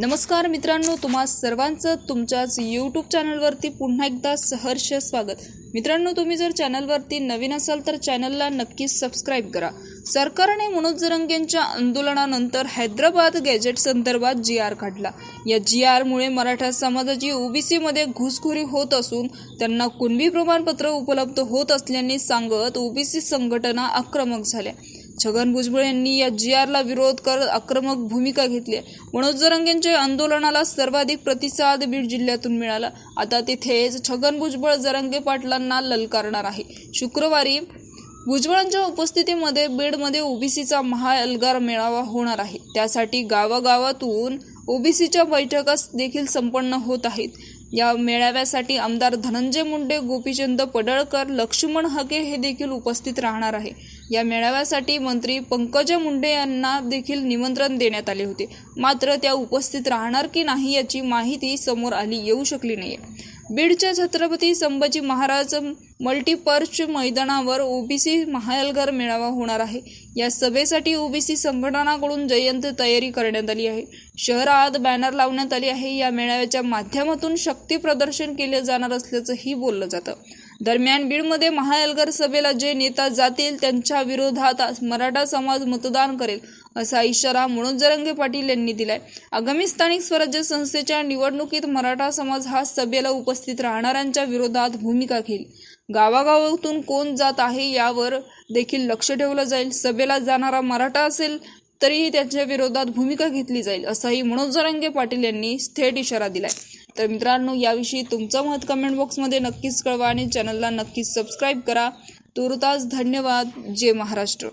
नमस्कार मित्रांनो तुम्हा सर्वांचं तुमच्याच यूट्यूब चॅनलवरती पुन्हा एकदा सहर्ष स्वागत. मित्रांनो तुम्ही जर चॅनलवरती नवीन असाल तर चॅनलला नक्कीच सबस्क्राईब करा. सरकारने मनोज जरंगेंच्या आंदोलनानंतर हैदराबाद गॅजेट संदर्भात जी आर काढला. या जी आरमुळे मराठा समाजाची ओबीसीमध्ये घुसखोरी होत असून त्यांना कुणबी प्रमाणपत्र उपलब्ध होत असल्याने सांगत ओबीसी संघटना आक्रमक झाल्या. छगन भुजबळ यांनी या जी आरला विरोध करत आक्रमक भूमिका घेतली आहे. मनोज जरंगेंच्या आंदोलनाला सर्वाधिक प्रतिसाद बीड जिल्ह्यातून मिळाला. आता तिथेच छगन भुजबळ जरंगे पाटलांना ललकारणार आहे. शुक्रवारी भुजबळांच्या उपस्थितीमध्ये बीडमध्ये ओबीसीचा महाअलगार मेळावा होणार आहे. त्यासाठी गावागावातून ओबीसीच्या बैठका देखील संपन्न होत आहेत. या मेळाव्यासाठी आमदार धनंजय मुंडे गोपीचंद पडळकर लक्ष्मण हके हे देखील उपस्थित राहणार आहे. या मेळाव्यासाठी मंत्री पंकजा मुंडे यांना देखील निमंत्रण देण्यात आले होते. मात्र त्या उपस्थित राहणार की नाही याची माहिती समोर आली येऊ शकली नाही बीडच्या छत्रपती संभाजी महाराज मल्टीपर्च मैदानावर ओबीसी महाएल्गार मेळावा होणार आहे. या सभेसाठी ओबीसी संघटनाकडून जयंत तयारी करण्यात आली आहे. शहरात बॅनर लावण्यात आली आहे. या मेळाव्याच्या माध्यमातून शक्ती प्रदर्शन केले जाणार असल्याचंही बोललं जातं. दरम्यान बीडमध्ये महाएल्गार सभेला जे नेता जातील त्यांच्या विरोधात मराठा समाज मतदान करेल असा इशारा मनोज जरंगे पाटील यांनी दिलाय. आगामी स्थानिक स्वराज्य संस्थेच्या निवडणुकीत मराठा समाज हा सभेला उपस्थित राहणाऱ्यांच्या विरोधात भूमिका घेईल. गावागावातून कोण जात आहे यावर देखील लक्ष ठेवलं जाईल. सभेला जाणारा मराठा असेल तरीही त्यांच्या विरोधात भूमिका घेतली जाईल असाही मनोज जरंगे पाटील यांनी थेट इशारा दिलाय. तर मित्रांनो याविषयी तुमचं मत कमेंट बॉक्समध्ये नक्कीच कळवा आणि चॅनलला नक्कीच सबस्क्राईब करा. तुर्तास धन्यवाद. जय महाराष्ट्र.